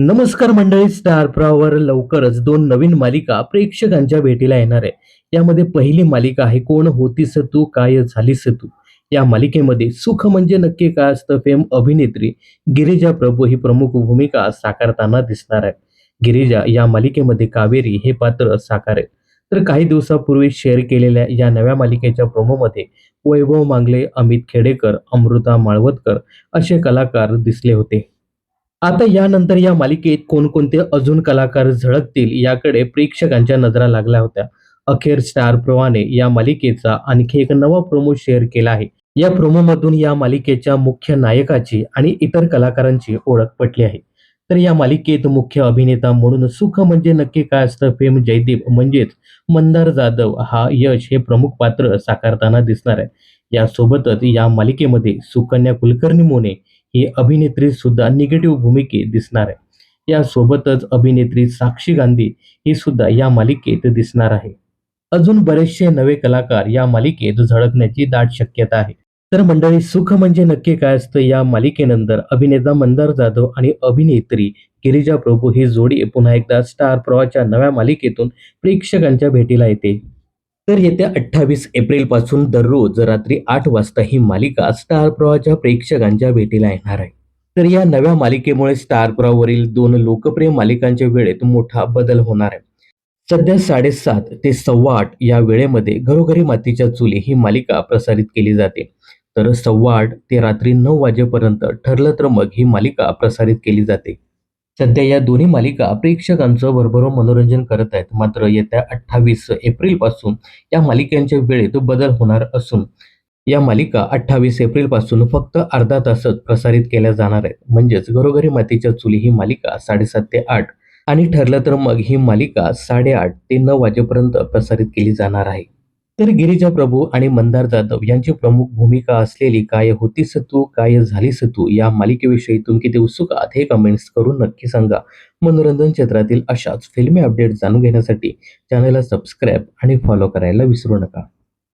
नमस्कार मंडळी स्टार प्रावर लवकरच दोन नवीन मालिका प्रेक्षकांच्या भेटीला येणार आहे. यामध्ये पहिली मालिका आहे कोण होतीस तू काय झालीस तू? या मालिकेमध्ये सुख म्हणजे नक्की काय असतं फेम अभिनेत्री गिरिजा प्रभू ही प्रमुख भूमिका साकारताना दिसणार आहे. गिरिजा या मालिकेमध्ये कावेरी हे पात्र साकार आहे तर काही दिवसापूर्वी शेअर केलेल्या या नव्या मालिकेच्या प्रोमोमध्ये वैभव मांगले अमित खेडेकर अमृता माळवतकर असे कलाकार दिसले होते. आता यानंतर या मालिकेत कोणकोणते अजून कलाकार झळकतील याकडे प्रेक्षकांच्या नजरा लागल्या होत्या. अखेर स्टार प्रवाने या मालिकेचा आणखी एक नवा प्रोमो शेअर केला आहे. या प्रोमोमधून या मालिकेच्या मुख्य नायकाची आणि इतर कलाकारांची ओळख पटली आहे. तर या मालिकेत मुख्य अभिनेता म्हणून सुख म्हणजे नक्की काय असतं? फेम जयदीप म्हणजेच मंदार जाधव हा यश हे प्रमुख पात्र साकारताना दिसणार आहे. यासोबतच या मालिकेमध्ये सुकन्या कुलकर्णी मोने ही अभिनेत्री सुद्धा निगेटिव्ह भूमिकेत दिसणार आहे. यासोबतच अभिनेत्री साक्षी गांधी ही सुद्धा या मालिकेत दिसणार आहे. अजून बरेचसे नवे कलाकार या मालिकेत झळकण्याची दाट शक्यता आहे. तर मंडळी सुख म्हणजे नक्की काय असतं या मालिकेनंतर अभिनेता मंदार जाधव आणि अभिनेत्री गिरिजा प्रभू ही जोडी पुन्हा एकदा स्टार प्रवाहाच्या नव्या मालिकेतून प्रेक्षकांच्या भेटीला येते. तर येत्या अठ्ठावीस एप्रिलपासून दररोज रात्री आठ वाजता ही मालिका स्टार प्रवाहाच्या प्रेक्षकांच्या भेटीला येणार आहे. तर या नव्या मालिकेमुळे स्टार प्रवावरील दोन लोकप्रिय मालिकांच्या वेळेत मोठा बदल होणार आहे. सध्या साडेसात ते सव्वा आठ या वेळेमध्ये घरोघरी मातीच्या चुली ही मालिका प्रसारित केली जाते. तर सव्वा आठ ते रात्री नऊ वाजेपर्यंत ठरलं तर मग ही मालिका प्रसारित केली जाते. सध्या या दोन्ही मालिका प्रेक्षकांचं भरभरून मनोरंजन करत आहेत. मात्र येत्या अठ्ठावीस एप्रिलपासून या मालिकांच्या वेळेत बदल होणार असून या मालिका अठ्ठावीस एप्रिलपासून फक्त अर्धा तासात प्रसारित केल्या जाणार आहेत. म्हणजेच घरोघरी मातीच्या चुली ही मालिका साडेसात ते आठ आणि ठरलं तर मग ही मालिका साडेआठ ते नऊ वाजेपर्यंत प्रसारित केली जाणार आहे. तर गिरीजा प्रभू आणि मंदार जाधव यांची प्रमुख भूमिका असलेली काय होतीस तू काय झालीस तू या मालिकेविषयी तुम्ही किती उत्सुक आहात हे कमेंट्स करून नक्की सांगा. मनोरंजन क्षेत्रातील अशाच फिल्मी अपडेट जाणून घेण्यासाठी चॅनलला सबस्क्राईब आणि फॉलो करायला विसरू नका.